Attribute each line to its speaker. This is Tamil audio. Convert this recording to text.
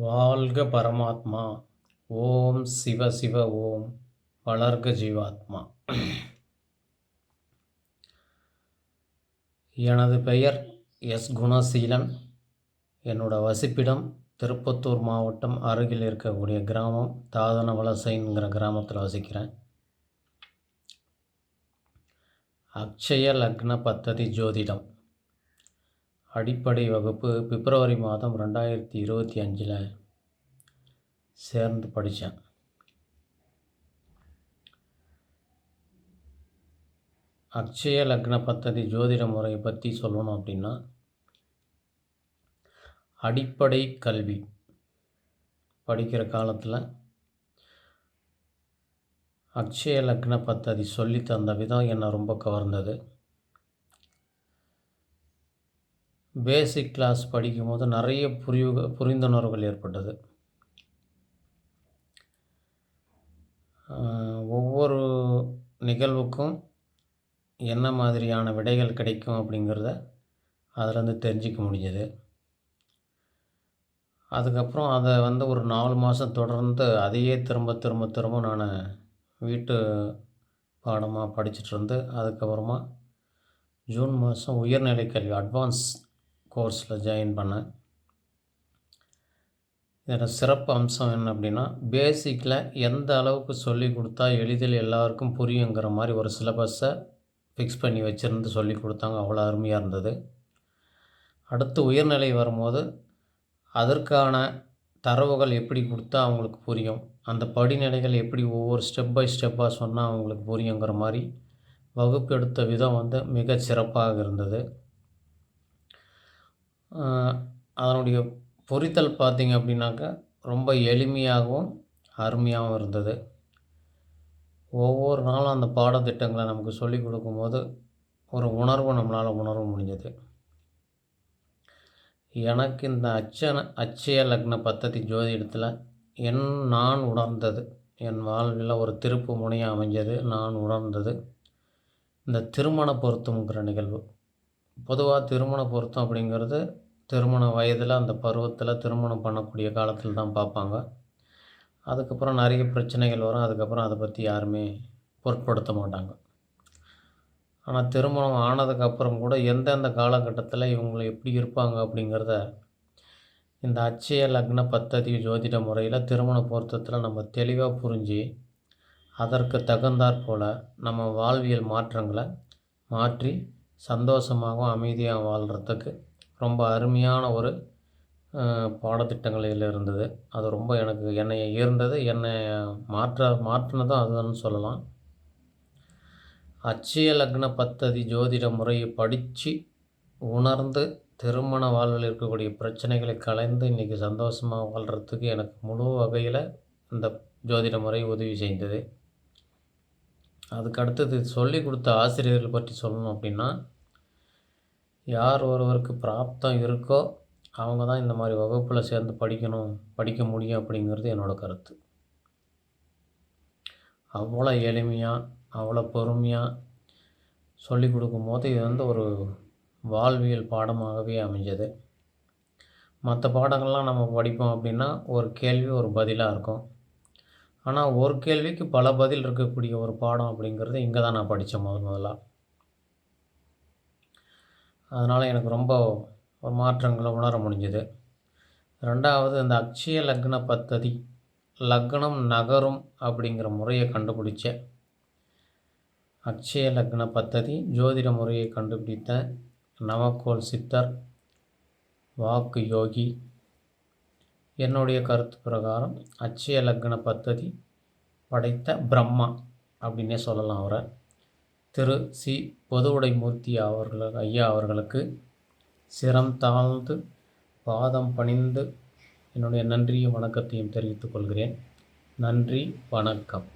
Speaker 1: வாழ்க பரமாத்மா. ஓம் சிவ சிவ ஓம். வளர்க ஜீவாத்மா. எனது பெயர் எஸ் குணசீலன். என்னோட வசிப்பிடம் திருப்பத்தூர் மாவட்டம் அருகில் இருக்கக்கூடிய கிராமம் தாதன வலசைங்கிற கிராமத்தில் வசிக்கிறேன். அக்ஷய லக்ன பத்ததி ஜோதிடம். அடிப்படை வகுப்பு பிப்ரவரி மாதம் ரெண்டாயிரத்தி இருபத்தி அஞ்சில் சேர்ந்து படித்தேன். அக்ஷய லக்ன பத்ததி ஜோதிட முறையை பற்றி சொல்லணும் அப்படின்னா அடிப்படை கல்வி படிக்கிற காலத்தில் அக்ஷய லக்ன பத்ததி சொல்லி தந்த விதம் என்னை ரொம்ப கவர்ந்தது. பேசிக் கிளாஸ் படிக்கும்போது நிறைய புரிவு புரிந்துணர்வுகள் ஏற்பட்டது. ஒவ்வொரு நிகழ்வுக்கும் என்ன மாதிரியான விடைகள் கிடைக்கும் அப்படிங்கிறத அதிலேருந்து தெரிஞ்சிக்க முடிஞ்சது. அதுக்கப்புறம் அதை வந்து ஒரு நாலு மாதம் தொடர்ந்து அதையே திரும்ப திரும்ப திரும்ப நான் வீட்டு பாடமாக படிச்சுட்டு இருந்து அதுக்கப்புறமா ஜூன் மாதம் உயர்நிலை கல்வி அட்வான்ஸ் கோர்ஸில் ஜாயின் பண்ணேன். இதோட சிறப்பு அம்சம் என்ன அப்படின்னா பேசிக்கில் எந்த அளவுக்கு சொல்லி கொடுத்தா எளிதில் எல்லாருக்கும் புரியுங்கிற மாதிரி ஒரு சிலபஸை ஃபிக்ஸ் பண்ணி வச்சுருந்து சொல்லி கொடுத்தாங்க. அவ்வளோ அருமையாக இருந்தது. அடுத்து உயர்நிலை வரும்போது அதற்கான தரவுகள் எப்படி கொடுத்தா அவங்களுக்கு புரியும்? அந்த படிநிலைகள் எப்படி ஒவ்வொரு ஸ்டெப் பை ஸ்டெப்பாக சொன்னால் அவங்களுக்கு புரியுங்கிற மாதிரி வகுப்பு எடுத்த விதம் வந்து மிக சிறப்பாக இருந்தது. அதனுடைய பொரித்தல் பார்த்திங்க அப்படின்னாக்கா ரொம்ப எளிமையாகவும் அருமையாகவும் இருந்தது. ஒவ்வொரு நாளும் அந்த பாடத்திட்டங்களை நமக்கு சொல்லிக் கொடுக்கும்போது ஒரு உணர்வு நம்மளால் உணர முடிஞ்சது. எனக்கு இந்த அச்சன அச்சய லக்ன பத்ததி ஜோதிடத்தில் என் நான் உணர்ந்தது. என் வாழ்வில் ஒரு திருப்பு முனையாக அமைஞ்சது. நான் உணர்ந்தது. இந்த திருமண பொருத்தம்ங்கிற நிகழ்வு. பொதுவாக திருமண பொருத்தம் அப்படிங்கிறது திருமண வயதில் அந்த பருவத்தில் திருமணம் பண்ணக்கூடிய காலத்தில் தான் பார்ப்பாங்க அதுக்கப்புறம் நிறைய பிரச்சனைகள் வரும். அதுக்கப்புறம் அதை பற்றி யாருமே பொருட்படுத்த மாட்டாங்க. ஆனால் திருமணம் ஆனதுக்கப்புறம் கூட எந்தெந்த காலகட்டத்தில் இவங்களை எப்படி இருப்பாங்க அப்படிங்கிறத இந்த அச்சய லக்ன பத்ததி ஜோதிட முறையில் திருமண பொருத்தத்தில் நம்ம தெளிவாக புரிஞ்சு அதற்கு தகுந்தாற் போல் நம்ம வாழ்வியல் மாற்றங்களை மாற்றி சந்தோஷமாகவும் அமைதியாக வாழ்கிறதுக்கு ரொம்ப அருமையான ஒரு பாடத்திட்டங்களில் இருந்தது. அது ரொம்ப எனக்கு என்னை ஈர்ந்தது. என்னை மாற்ற மாற்றினதும் அதுதான் சொல்லலாம். அச்சய லக்ன பத்ததி ஜோதிட முறையை படித்து உணர்ந்து திருமண வாழ்வில் இருக்கக்கூடிய பிரச்சனைகளை கலைந்து இன்றைக்கி சந்தோஷமாக வாழ்கிறதுக்கு எனக்கு முழு வகையில் இந்த ஜோதிட முறை உதவி செய்தது அதுக்கு அடுத்தது சொல்லி கொடுத்த ஆசிரியர்கள் பற்றி சொல்லணும் அப்படின்னா யார் ஒருவருக்கு பிராப்தம் இருக்கோ அவங்க தான் இந்த மாதிரி வகுப்பில் சேர்ந்து படிக்கணும் படிக்க முடியும் அப்படிங்கிறது என்னோடய கருத்து. அவ்வளோ எளிமையாக அவ்வளோ பொறுமையாக சொல்லி கொடுக்கும்போது இது வந்து ஒரு வாழ்வியல் பாடமாகவே அமைஞ்சது. மற்ற பாடங்கள்லாம் நம்ம படிப்போம் அப்படின்னா ஒரு கேள்வி ஒரு பதிலாக இருக்கும். ஆனால் ஒரு கேள்விக்கு பல பதில் இருக்கக்கூடிய ஒரு பாடம் அப்படிங்கிறது இங்கே தான் நான் படித்தேன் முதல் முதலாக அதனால் எனக்கு ரொம்ப ஒரு மாற்றங்களை உணர முடிஞ்சுது. ரெண்டாவது இந்த அக்ஷய லக்ன பத்ததி லக்னம் நகரும் அப்படிங்கிற முறையை கண்டுபிடிச்சேன். அக்ஷய லக்ன பத்ததி ஜோதிட முறையை கண்டுபிடித்த நவக்கோல் சித்தர் வாக்கு யோகி என்னுடைய கருத்து பிரகாரம் அச்சய லக்ன பத்ததி படைத்த பிரம்மா அப்படின்னே சொல்லலாம் அவரை. திரு சி பொதுவுடைமூர்த்தி அவர்கள் ஐயா அவர்களுக்கு சிரம் தாழ்ந்து பாதம் பணிந்து என்னுடைய நன்றியும் வணக்கத்தையும் தெரிவித்துக் கொள்கிறேன். நன்றி வணக்கம்.